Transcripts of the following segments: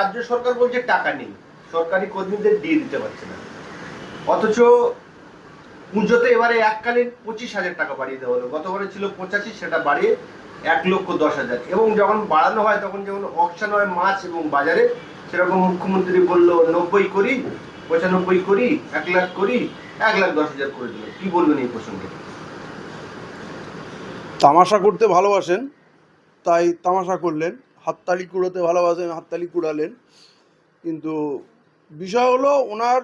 রাজ্য সরকার বলছে টাকা নেই। সরকারি কর্মীদের দিয়ে দিতে পারছে না। অথচ পুজোতে এবারে এককালীন পঁচিশ হাজার টাকা বাড়িয়ে দেওয়া হলো। গতবারে ছিল পঁচাশি, সেটা বাড়িয়ে এক লক্ষ দশ হাজার। এবং যখন বাড়ানো হয়, তখন যেমন অকশন হয় মাছ এবং বাজারে, সেরকম মুখ্যমন্ত্রী বলল, নব্বই করি, পঁচানব্বই করি, এক লাখ করি, এক লাখ দশ হাজার করে দিল। কি বলবেন এই প্রসঙ্গে? তামাশা করতে ভালোবাসেন, তাই তামাশা করলেন। হাততালি কুড়োতে ভালোবাসেন, হাততালি কুড়ালেন। কিন্তু বিষয় হলো ওনার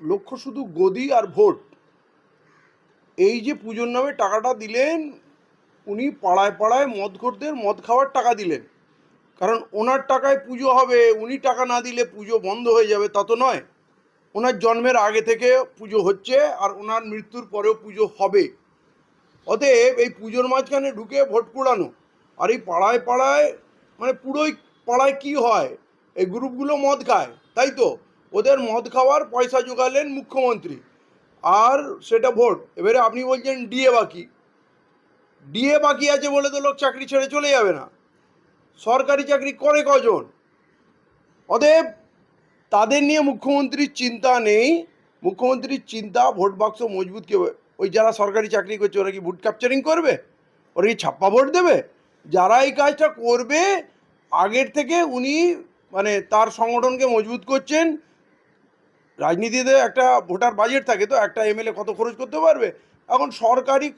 লক্ষ্য শুধু গদি আর ভোট। এই যে পুজোর নামে টাকাটা দিলেন, উনি পাড়ায় পাড়ায় মদখোরদের মদ খাওয়ার টাকা দিলেন। কারণ ওনার টাকায় পুজো হবে, উনি টাকা না দিলে পুজো বন্ধ হয়ে যাবে, তা তো নয়। ওনার জন্মের আগে থেকে পুজো হচ্ছে আর ওনার মৃত্যুর পরেও পুজো হবে। অতএব এই পুজোর মাঝখানে ঢুকে ভোট কুড়ানো। আর এই পাড়ায় পাড়ায় মানে পুরোই পাড়ায় কি হয়? এই গ্রুপগুলো মদ খায়, তাই তো? ওদের মদ খাওয়ার পয়সা জোগালেন মুখ্যমন্ত্রী। আর সেটা ভোট। এবারে আপনি বলছেন ডিএ বাকি। ডিএ বাকি আছে বলে তো লোক চাকরি ছেড়ে চলে যাবে না। সরকারি চাকরি করে কজন? অতএব তাদের নিয়ে মুখ্যমন্ত্রীর চিন্তা নেই। মুখ্যমন্ত্রীর চিন্তা, ভোট বাক্স মজবুত কে ওই যারা সরকারি চাকরি করছে, ওরা কি ভোট ক্যাপচারিং করবে? ওরা কি ছাপ্পা ভোট দেবে? যারা এই কাজটা করবে আগের থেকে উনি মানে তার সংগঠনকে মজবুত করছেন। রাজনীতিতে একটা ভোটার বাজেট থাকে তো, একটা এমএলএ কত খরচ করতে পারবে? এখন সরকারি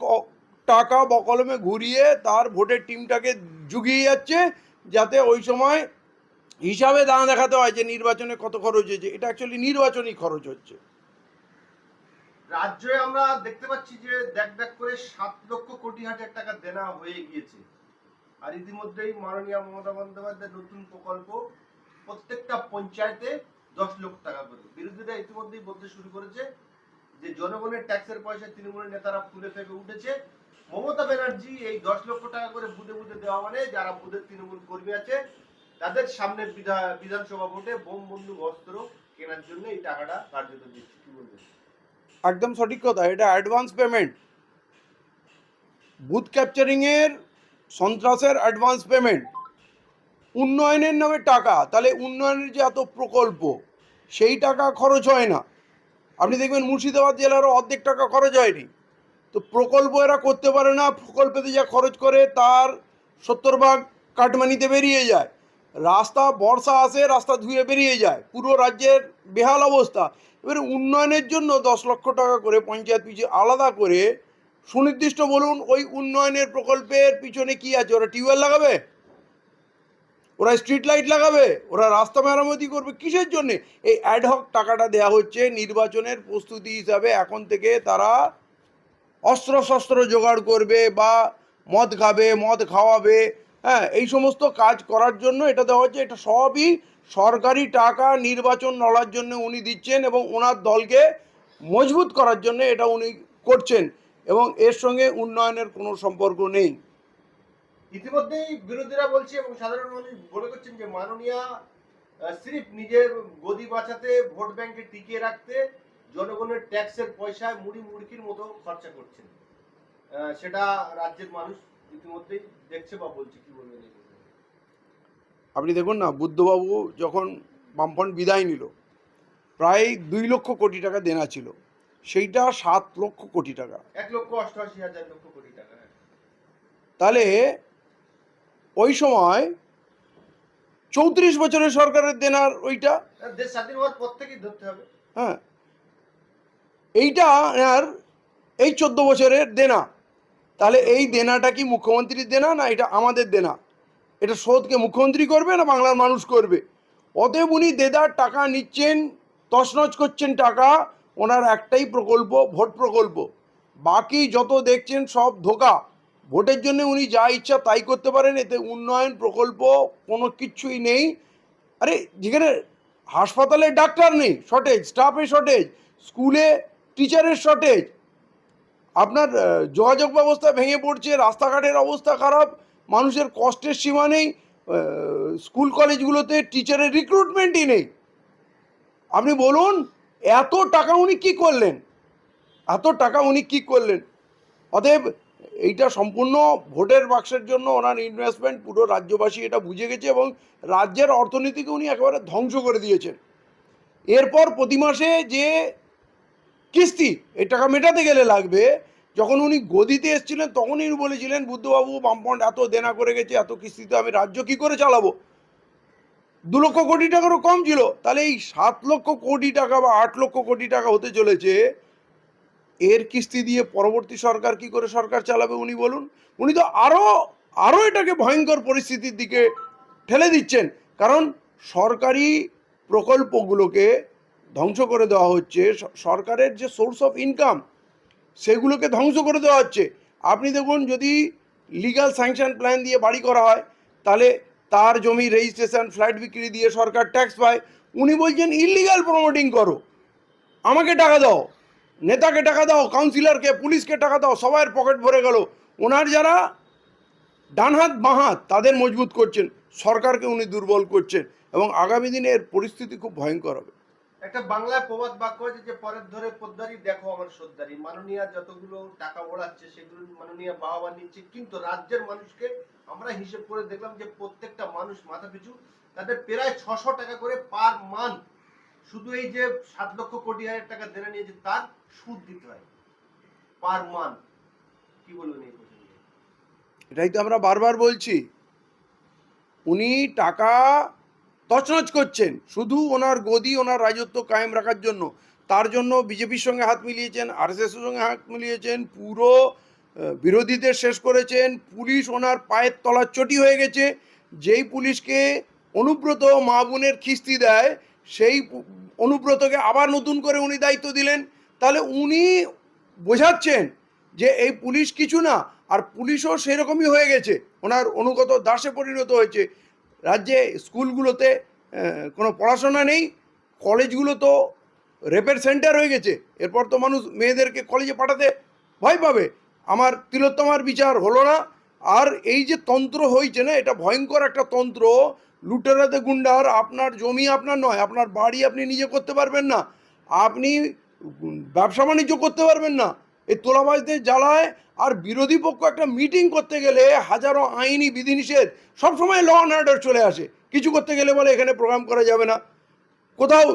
টাকা বকলমে ঘুরিয়ে তার ভোটের টিমটাকে জুগিয়ে যাচ্ছে, যাতে ওই সময় হিসাবে দাঁড়া দেখাতে হয় যে নির্বাচনে কত খরচ হয়েছে। এটা অ্যাকচুয়ালি নির্বাচনী খরচ হচ্ছে। রাজ্যে আমরা দেখতে পাচ্ছি যে দেখ দেখ করে সাত লক্ষ কোটি হাজার টাকা দেনা হয়ে গিয়েছে। আর ইতিমধ্যেই মাননীয় মমতা বন্দ্যোপাধ্যায় নতুন প্রকল্প প্রত্যেকটা পঞ্চায়েতে দশ লক্ষ টাকা করে। বিরোধীরা ইতিমধ্যেই বলতে শুরু করেছে যে জনগণের ট্যাক্সের পয়সা তৃণমূলের নেতারা ফুলে থেকে উঠেছে। মমতা ব্যানার্জি এই দশ লক্ষ টাকা করে বুধে বুধে দেওয়া মানে যারা বুধের তৃণমূল কর্মী আছে, তাদের সামনে বিধা- বিধানসভা ভোটে বোম, বন্দুক, অস্ত্র কেনার জন্য এই টাকাটা কার্যত দিচ্ছে। কি বলবেন? একদম সঠিক কথা, এটা অ্যাডভান্স পেমেন্ট বুথ ক্যাপচারিংয়ের সন্ত্রাসের অ্যাডভান্স পেমেন্ট উন্নয়নের নামে টাকা, তাহলে উন্নয়নের যে এত প্রকল্প, সেই টাকা খরচ হয় না। আপনি দেখবেন মুর্শিদাবাদ জেলারও অর্ধেক টাকা খরচ হয়নি। তো প্রকল্প এরা করতে পারে না, প্রকল্পেতে যা খরচ করে তার সত্তর ভাগ কাটমানিতে বেরিয়ে যায়। রাস্তা বর্ষা আসে, রাস্তা ধুয়ে বেরিয়ে যায়, পুরো রাজ্যের বেহাল অবস্থা। এবারে উন্নয়নের জন্য দশ লক্ষ টাকা করে পঞ্চায়েত পিছু আলাদা করে সুনির্দিষ্ট বলুন, ওই উন্নয়নের প্রকল্পের পিছনে কি আছে? ওরা টিউবওয়েল লাগাবে? ওরা স্ট্রিট লাইট লাগাবে? ওরা রাস্তা মেরামতি করবে? কিসের জন্য? এই অ্যাডহক টাকাটা দেয়া হচ্ছে নির্বাচনের প্রস্তুতি হিসাবে। এখন থেকে তারা অস্ত্র শস্ত্র জোগাড় করবে বা মদ খাবে, মদ খাওয়াবে। হ্যাঁ এই সমস্ত কাজ করার জন্য এটা দেওয়া হচ্ছে। এটা সবই সরকারি টাকা নির্বাচন লড়ার জন্য উনি দিচ্ছেন এবং ওনার দলকে মজবুত করার জন্য এটা উনি করছেন। এবং এর সঙ্গে উন্নয়নের কোনো সম্পর্ক নেই। ইতিমধ্যেই বিরোধীরা বলছে এবং সাধারণ মানুষ বলে করছেন যে মাননীয়া সিরিফ নিজের গদি বাঁচাতে ভোট ব্যাংকে টিকিয়ে রাখতে জনগণের ট্যাক্সের পয়সায় মুড়ি মুড়কির মতো খরচা করছেন। সেটা রাজ্যের মানুষ ইতিমধ্যেই দেখছে বা বলছে কি বলবেন আপনি দেখুন না বুদ্ধবাবু যখন বামফ্রন্ট বিদায় নিল প্রায় দুই লক্ষ কোটি টাকা দেনা ছিল। সেইটা সাত লক্ষ কোটি টাকা। এক লক্ষ অষ্টআশি হাজার লক্ষ কোটি টাকা। হ্যাঁ। তাহলে ওই সময় চৌত্রিশ বছরের সরকারের দেনার ওইটা? দেশ স্বাধীন হওয়ার পর থেকেই ধরতে হবে। হ্যাঁ। এইটা আর এই চোদ্দ বছরের দেনা। তাহলে এই দেনাটা কি মুখ্যমন্ত্রীর দেনা না এটা আমাদের দেনা? এটা শোধকে মুখ্যমন্ত্রী করবে না বাংলার মানুষ করবে? অতএব উনি দেদার টাকা নিচ্ছেন তছনছ করছেন টাকা ওনার একটাই প্রকল্প, ভোট প্রকল্প। বাকি যত দেখছেন সব ধোকা। ভোটের জন্য উনি যা ইচ্ছা তাই করতে পারেন, এতে উন্নয়ন প্রকল্প কোনো কিছুই নেই। আরে, যেখানে হাসপাতালে ডাক্তার নেই শর্টেজ স্টাফে শর্টেজ স্কুলে টিচারের শর্টেজ আপনার যোগাযোগ ব্যবস্থা ভেঙে পড়ছে, রাস্তাঘাটের অবস্থা খারাপ, মানুষের কষ্টের সীমা নেই স্কুল কলেজগুলোতে টিচারের রিক্রুটমেন্টই নেই। আপনি বলুন এত টাকা উনি কি করলেন? এত টাকা উনি কি করলেন? অতএব এইটা সম্পূর্ণ ভোটের বাক্সের জন্য ওনার ইনভেস্টমেন্ট পুরো রাজ্যবাসী এটা বুঝে গেছে এবং রাজ্যের অর্থনীতিকে উনি একেবারে ধ্বংস করে দিয়েছেন। এরপর প্রতি মাসে যে কিস্তি, এই টাকা মেটাতে গেলে লাগবে, যখন উনি গদিতে এসেছিলেন, তখনই উনি বলেছিলেন, বুদ্ধবাবু বামপন্ড এত দেনা করে গেছে, এত কিস্তিতে আমি রাজ্য কি করে চালাবো? দু লক্ষ কোটি টাকারও কম ছিল। তাহলে এই সাত লক্ষ কোটি টাকা বা আট লক্ষ কোটি টাকা হতে চলেছে, এর কিস্তি দিয়ে পরবর্তী সরকার কি করে সরকার চালাবে উনি বলুন? উনি তো আরও আরও এটাকে ভয়ঙ্কর পরিস্থিতির দিকে ঠেলে দিচ্ছেন। কারণ সরকারি প্রকল্পগুলোকে ধ্বংস করে দেওয়া হচ্ছে সরকারের যে সোর্স অফ ইনকাম সেগুলোকে ধ্বংস করে দেওয়া হচ্ছে। আপনি দেখুন, যদি লিগাল স্যাংশন প্ল্যান দিয়ে বাড়ি করা হয়, তাহলে তার জমি রেজিস্ট্রেশন ফ্ল্যাট বিক্রি দিয়ে সরকার ট্যাক্স পায়। উনি বলছেন ইলিগাল প্রমোটিং করো। আমাকে টাকা দাও। নেতাকে টাকা দাও কাউন্সিলরকে পুলিশকে টাকা দাও, সবাইয়ের পকেট ভরে গেল। ওনার যারা ডানহাত, বাঁহাত, তাদের মজবুত করছেন। সরকারকে উনি দুর্বল করছেন এবং আগামী দিনে এর পরিস্থিতি খুব ভয়ঙ্কর হবে। একটা বাংলায় প্রবাদ বাক্য আছে যে, পরের ধরে পোদ্দারি, দেখো আমার সর্দারি। মাননীয়া যতগুলো টাকা ওড়াচ্ছে, সেগুলো মাননীয়া বাহবা নিচ্ছে, কিন্তু রাজ্যের মানুষকে আমরা হিসেব করে দেখলাম যে, প্রত্যেকটা মানুষ মাথা পিছু তাদের প্রায় ছশো টাকা করে পার মান্থ শুধু এই যে সাত লক্ষ কোটি হাজার টাকা দেনা নিয়েছে, তার সুদ দিতে হয়। পার মান্থ কি বলবেন এই এটাই তো আমরা বারবার বলছি। উনি টাকা তছনছ করছেন। শুধু ওনার গদি, ওনার রাজত্ব কায়েম রাখার জন্য। তার জন্য বিজেপির সঙ্গে হাত মিলিয়েছেন আরএসএসের সঙ্গে হাত মিলিয়েছেন, পুরো বিরোধীদের শেষ করেছেন, পুলিশ ওনার পায়ের তলার চটি হয়ে গেছে। যেই পুলিশকে অনুব্রত মা বোনের খিস্তি দেয়, সেই অনুব্রতকে আবার নতুন করে উনি দায়িত্ব দিলেন। তাহলে উনি বোঝাচ্ছেন যে এই পুলিশ কিছু না, আর পুলিশও সেরকমই হয়ে গেছে। ওনার অনুগত দাসে পরিণত হয়েছে। রাজ্যে স্কুলগুলোতে কোনো পড়াশোনা নেই, কলেজগুলো তো রেপের সেন্টার হয়ে গেছে। এরপর তো মানুষ মেয়েদেরকে কলেজে পাঠাতে ভয় পাবে। আমার তিলোত্তমার বিচার হলো না। আর এই যে তন্ত্র হয়েছে না, এটা ভয়ঙ্কর একটা তন্ত্র। লুটেরাতে গুন্ডার, আপনার জমি আপনার নয়, আপনার বাড়ি আপনি নিজে করতে পারবেন না। আপনি ব্যবসা বাণিজ্য করতে পারবেন না। এই তোলাবাজদের জ্বালায় আর বিরোধী পক্ষ একটা মিটিং করতে গেলে হাজারো আইনি বিধিনিষেধ সবসময় ল অ্যান্ড অর্ডার চলে আসে। কিছু করতে গেলে বলে এখানে প্রোগ্রাম করা যাবে না। কোথাও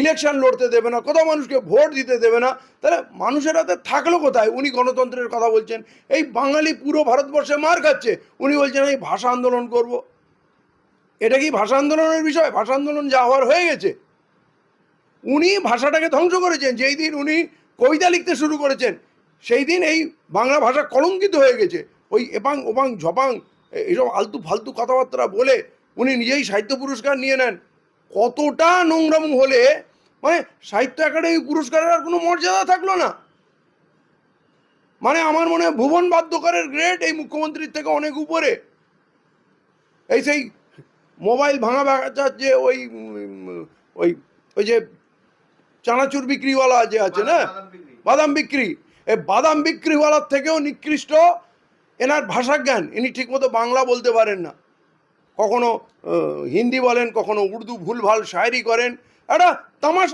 ইলেকশন লড়তে দেবে না, কোথাও মানুষকে ভোট দিতে দেবে না। তাহলে মানুষের হাতে থাকল কোথায়? উনি গণতন্ত্রের কথা বলছেন। এই বাঙালি পুরো ভারতবর্ষে মার খাচ্ছে। উনি বলছেন এই ভাষা আন্দোলন করব। এটা কি ভাষা আন্দোলনের বিষয়? ভাষা আন্দোলন যা হওয়ার হয়ে গেছে। উনি ভাষাটাকে ধ্বংস করেছেন। যেই দিন উনি কবিতা লিখতে শুরু করেছেন। সেই দিন এই বাংলা ভাষা কলঙ্কিত হয়ে গেছে। ওই এপাং, ওপাং, ঝপাং এইসব আলতু ফালতু কথাবার্তা বলে উনি নিজেই সাহিত্য পুরস্কার নিয়ে নেন। কতটা নোংরাম হলে মানে সাহিত্য একাডেমি পুরস্কারের আর কোনো মর্যাদা থাকল না। মানে আমার মনে হয় ভুবন বাদ্যকরের গ্রেড এই মুখ্যমন্ত্রীর থেকে অনেক উপরে। এই সেই মোবাইল ভাঙা বেচার যে ওই ওই ওই যে চানাচুর বিক্রিওয়ালা যে আছে না? বাদাম বিক্রি। এই বাদাম বিক্রিওয়ালার থেকেও নিকৃষ্ট এনার ভাষা জ্ঞান ইনি ঠিকমতো বাংলা বলতে পারেন না। কখনো হিন্দি বলেন কখনো উর্দু ভুলভাল শায়েরি করেন। একটা তামাশা